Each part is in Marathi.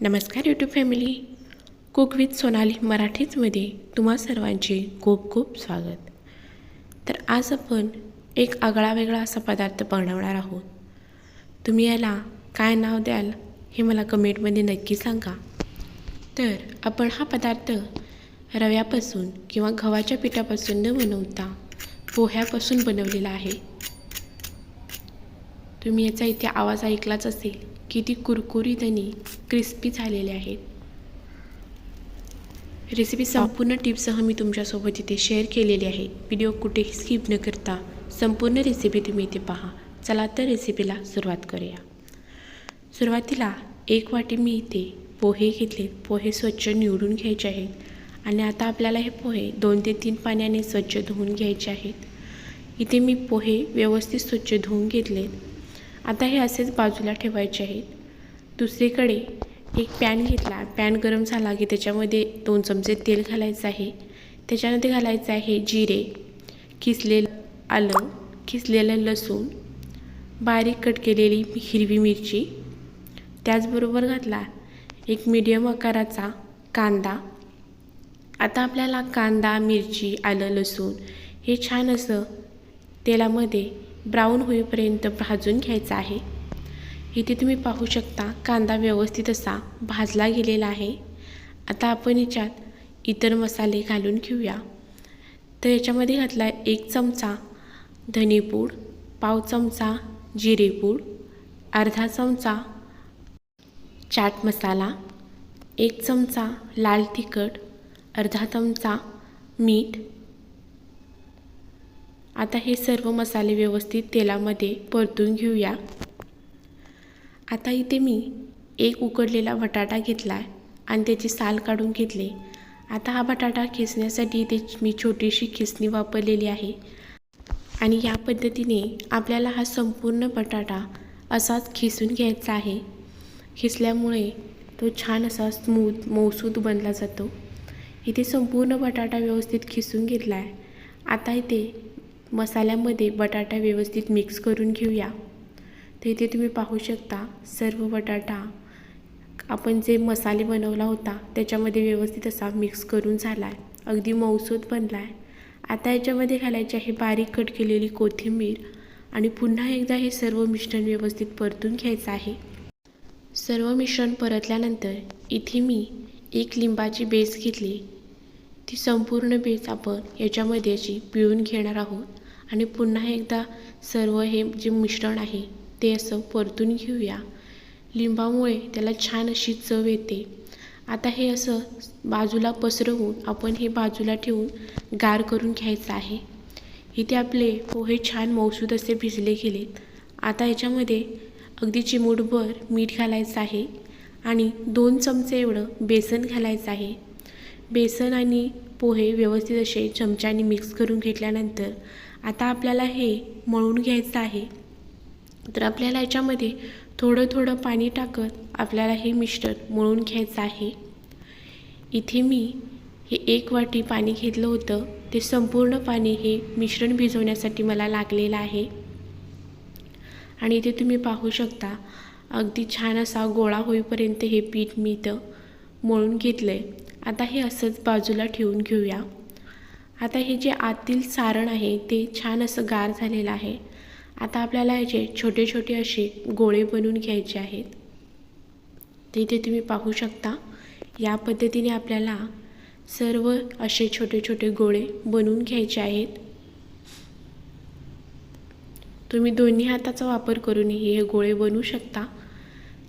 नमस्कार YouTube family cook with Sonali मराठीचमध्ये तुम्हा सर्वांचे खूप खूप स्वागत. तर आज आपण एक आगळा वेगळा असा पदार्थ बनवणार आहोत. तुम्ही याला काय नाव द्याल हे मला कमेंटमध्ये नक्की सांगा. तर आपण हा पदार्थ रव्यापासून किंवा गव्हाच्या पिठापासून न बनवता पोह्यापासून बनवलेला आहे. तुम्ही याचा इथे आवाज ऐकलाच असेल. किती कुरकुरीत आणि क्रिस्पी झालेले आहेत. रेसिपी संपूर्ण टिप्ससह मी तुमच्यासोबत इथे शेअर केलेली आहे व्हिडिओ कुठेही स्किप न करता संपूर्ण रेसिपी तुम्ही इथे पहा. चला तर रेसिपीला सुरुवात करूया. सुरुवातीला एक वाटी मी इथे पोहे घेतले. पोहे स्वच्छ निवडून घ्यायचे आहेत. आणि आता आपल्याला हे पोहे दोन ते तीन पाण्याने स्वच्छ धुवून घ्यायचे आहेत. इथे मी पोहे व्यवस्थित स्वच्छ धुवून घेतलेत. आता हे असेच बाजूला ठेवायचे आहेत. दुसरीकडे एक पॅन घेतला. पॅन गरम झाला की त्याच्यामध्ये दोन चमचे तेल घालायचं आहे. त्याच्यामध्ये घालायचं आहे जिरे किसलेलं आलं किसलेलं लसूण बारीक कट केलेली हिरवी मिरची. त्याचबरोबर घातला एक मीडियम आकाराचा कांदा. आता आपल्याला कांदा मिरची आलं लसूण हे छान असं तेलामध्ये ब्राऊन होईपर्यंत भाजून घ्यायचं आहे. इथे तुम्ही पाहू शकता. कांदा व्यवस्थित असा भाजला गेलेला आहे. आता आपण याच्यात इतर मसाले घालून घेऊया. तर याच्यामध्ये घातला एक चमचा धनेपूड पाव चमचा जिरेपूड अर्धा चमचा चाट मसाला एक चमचा लाल तिखट अर्धा चमचा मीठ. आता हे सर्व मसाले व्यवस्थित तेलामध्ये परतून घेऊया. आता इथे मी एक उकडलेला बटाटा घेतला आहे आणि त्याची साल काढून घेतले. आता हा बटाटा खिसण्यासाठी इथे मी छोटीशी खिसणी वापरलेली आहे. आणि या पद्धतीने आपल्याला हा संपूर्ण बटाटा असाच खिसून घ्यायचा आहे. खिसल्यामुळे तो छान असा स्मूथ मौसूद बनला जातो. इथे संपूर्ण बटाटा व्यवस्थित खिसून घेतला आहे आता इथे मसाल्यामध्ये बटाटा व्यवस्थित मिक्स करून घेऊया. तर इथे तुम्ही पाहू शकता सर्व बटाटा. आपण जे मसाले बनवला होता त्याच्यामध्ये व्यवस्थित असा मिक्स करून झाला आहे अगदी मौसूद बनला आहे आता याच्यामध्ये घालायची आहे बारीक कट केलेली कोथिंबीर आणि पुन्हा एकदा हे सर्व मिश्रण व्यवस्थित परतून घ्यायचं आहे. सर्व मिश्रण परतल्यानंतर इथे मी एक लिंबाची बेस घेतली. ती संपूर्ण बेस आपण याच्यामध्ये अशी पिळून घेणार आहोत आणि पुन्हा एकदा सर्व हे जे मिश्रण आहे ते असं परतून घेऊया. लिंबामुळे त्याला छान अशी चव येते. आता हे असं बाजूला पसरवून आपण हे बाजूला ठेवून गार करून घ्यायचं आहे. इथे आपले पोहे छान मौसूद असे भिजले गेलेत. आता याच्यामध्ये अगदी चिमूटभर मीठ घालायचं आहे आणि दोन चमचे एवढं बेसन घालायचं आहे. बेसन आणि पोहे व्यवस्थित असे चमच्याने मिक्स करून घेतल्यानंतर आता आपल्याला हे मळून घ्यायचं आहे. तर आपल्याला याच्यामध्ये थोडं थोडं पाणी टाकत आपल्याला हे मिश्रण मळून घ्यायचं आहे. इथे मी हे एक वाटी पाणी घेतलं होतं. ते संपूर्ण पाणी हे मिश्रण भिजवण्यासाठी मला लागलेलं आहे. आणि इथे तुम्ही पाहू शकता अगदी छान असा गोळा होईपर्यंत हे पीठ मी इथं मळून घेतलं आहे आता हे असंच बाजूला ठेवून घेऊया. आता हे जे आतील सारण आहे ते छान असं गार झालेलं आहे. आता आपल्याला याचे छोटे छोटे असे गोळे बनवून घ्यायचे आहेत. ते इथे तुम्ही पाहू शकता या पद्धतीने आपल्याला सर्व असे छोटे छोटे गोळे बनवून घ्यायचे आहेत. तुम्ही दोन्ही हाताचा वापर करूनही हे गोळे बनवू शकता.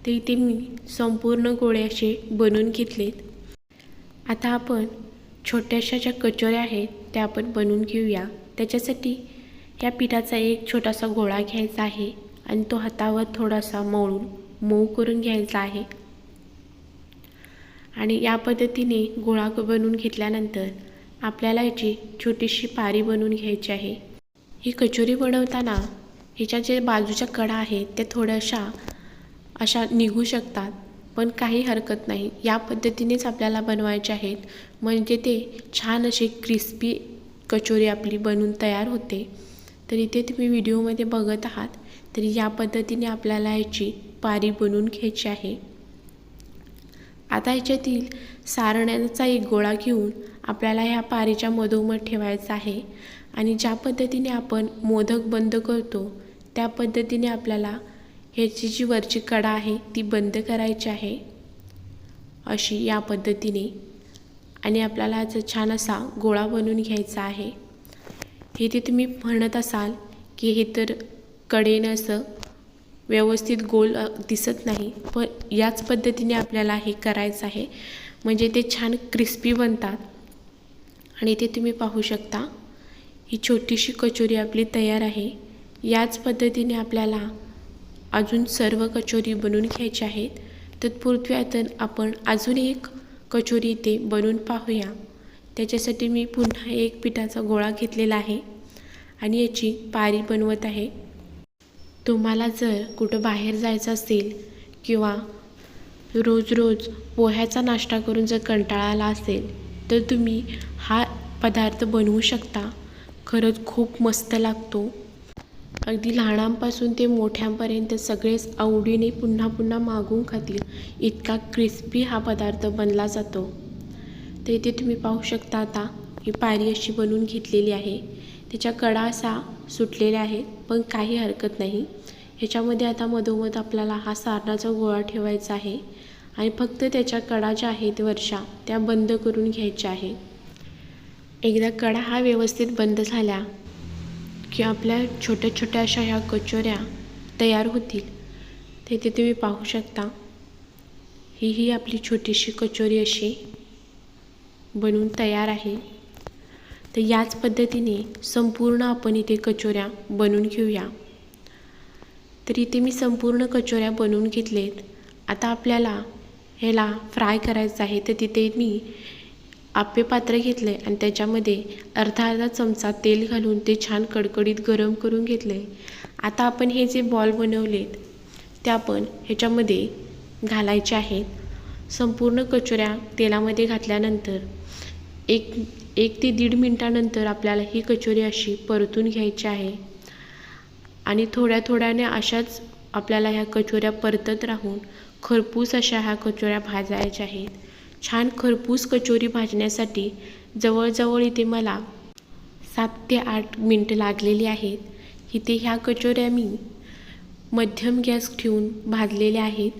ते इथे मी संपूर्ण गोळे असे बनवून घेतलेत. आता आपण छोट्याशा ज्या कचोऱ्या आहेत त्या आपण बनवून घेऊया. त्याच्यासाठी या पिठाचा एक छोटासा गोळा घ्यायचा आहे आणि तो हातावर थोडासा मळून मऊ करून घ्यायचा आहे. आणि या पद्धतीने गोळा बनवून घेतल्यानंतर आपल्याला याची छोटीशी पारी बनवून घ्यायची आहे. ही कचोरी बनवताना ह्याच्या जे बाजूच्या कडा आहेत त्या थोड्याशा अशा निघू शकतात पण काही हरकत नाही. या पद्धतीनेच आपल्याला बनवायचे आहेत. म्हणजे ते छान असे क्रिस्पी कचोरी आपली बनून तयार होते. तर इथे तुम्ही व्हिडिओमध्ये बघत आहात तर या पद्धतीने आपल्याला याची पारी बनवून घ्यायची आहे. आता याच्यातील सारण्याचा एक गोळा घेऊन आपल्याला ह्या पारीच्या मधोमध ठेवायचा आहे आणि ज्या पद्धतीने आपण मोदक बंद करतो त्या पद्धतीने आपल्याला ह्याची जी वरची कडा आहे ती बंद करायची आहे. अशी या पद्धतीने आणि आपल्याला याचा छान असा गोळा बनवून घ्यायचा आहे. हे ते तुम्ही म्हणत असाल की हे तर कडेनं असं व्यवस्थित गोल दिसत नाही पण याच पद्धतीने आपल्याला हे करायचं आहे. म्हणजे ते छान क्रिस्पी बनतात. आणि ते तुम्ही पाहू शकता. ही छोटीशी कचोरी आपली तयार आहे. याच पद्धतीने आपल्याला अजून सर्व कचोरी बनवून घ्यायच्या आहेत. तत्पूर्वी आपण अजून एक कचोरी ते बनवून पाहूया. त्याच्यासाठी मी पुन्हा एक पिठाचा गोळा घेतलेला आहे आणि याची पारी बनवत आहे. तुम्हाला जर कुठं बाहेर जायचं असेल किंवा रोज रोज पोह्याचा नाश्ता करून जर कंटाळा आला असेल तर तुम्ही हा पदार्थ बनवू शकता. खरंच खूप मस्त लागतो. अगदी लहानांपासून ते मोठ्यांपर्यंत सगळेच आवडीने पुन्हा पुन्हा मागून खातील. इतका क्रिस्पी हा पदार्थ बनला जातो. तर इथे तुम्ही पाहू शकता आता ही पारी अशी बनवून घेतलेली आहे. त्याच्या कडा असा सुटलेल्या आहेत पण काही हरकत नाही. ह्याच्यामध्ये आता मधोमध आपल्याला हा सारणाचा गोळा ठेवायचा आहे आणि फक्त त्याच्या कडा ज्या आहेत वरच्या त्या बंद करून घ्यायच्या आहे एकदा कडा हा व्यवस्थित बंद झाल्या की आपल्या छोट्या छोट्या अशा ह्या कचोऱ्या तयार होतील. ते ते तुम्ही पाहू शकता ही ही आपली छोटीशी कचोरी अशी. बनवून तयार आहे. तर याच पद्धतीने संपूर्ण आपण इथे कचोऱ्या बनवून घेऊया. तर इथे मी संपूर्ण कचोऱ्या बनवून घेतलेत. आता आपल्याला ह्याला फ्राय करायचं आहे. तर तिथे मी आप्पे पात्र घेतलं आहे आणि त्याच्यामध्ये अर्धा अर्धा चमचा तेल घालून ते छान कडकडीत गरम करून घेतलं. आहे आता आपण हे जे बॉल बनवलेत ते आपण ह्याच्यामध्ये घालायचे आहेत. संपूर्ण कचोऱ्या तेलामध्ये घातल्यानंतर एक एक ते दीड मिनटानंतर आपल्याला ही कचोरी अशी परतून घ्यायची आहे. आणि थोड्या थोड्याने अशाच आपल्याला ह्या कचोऱ्या परतत राहून खरपूस अशा ह्या कचोऱ्या भाजायच्या आहेत. छान खरपूस कचोरी भाजण्यासाठी जवळजवळ इथे मला सात ते आठ मिनटं लागलेली आहेत. इथे ह्या कचोऱ्या मी मध्यम गॅस ठेवून भाजलेल्या आहेत.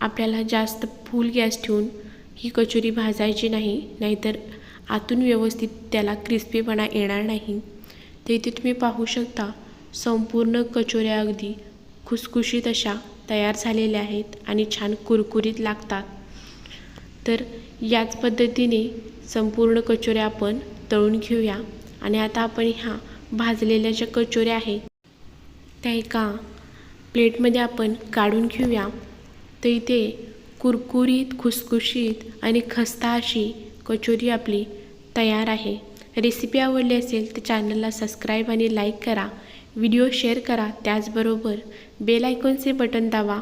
आपल्याला जास्त फुल गॅस ठेवून ही कचोरी भाजायची नाही नाहीतर आतून व्यवस्थित त्याला क्रिस्पीपणा येणार नाही. ते इथे तुम्ही पाहू शकता संपूर्ण कचोऱ्या अगदी खुसखुशीत अशा तयार झालेल्या आहेत आणि छान कुरकुरीत लागतात. तर याच पद्धतीने संपूर्ण कचोऱ्या आपण तळून घेऊया आणि आता आपण ह्या भाजलेल्या ज्या कचोऱ्या आहेत त्या एका प्लेटमध्ये आपण काढून घेऊया. तर इथे कुरकुरीत खुसखुशीत आणि खस्ता अशी कचोरी आपली तयार आहे. रेसिपी आवडली असेल तर चॅनलला सबस्क्राईब आणि लाईक करा. व्हिडिओ शेअर करा. त्याचबरोबर बेल आयकॉनचे बटन दाबा.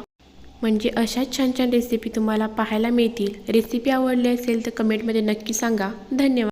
म्हणजे अशाच छान छान रेसिपी तुम्हाला पाहायला मिळतील. रेसिपी आवडली असेल तर कमेंटमध्ये नक्की सांगा. धन्यवाद.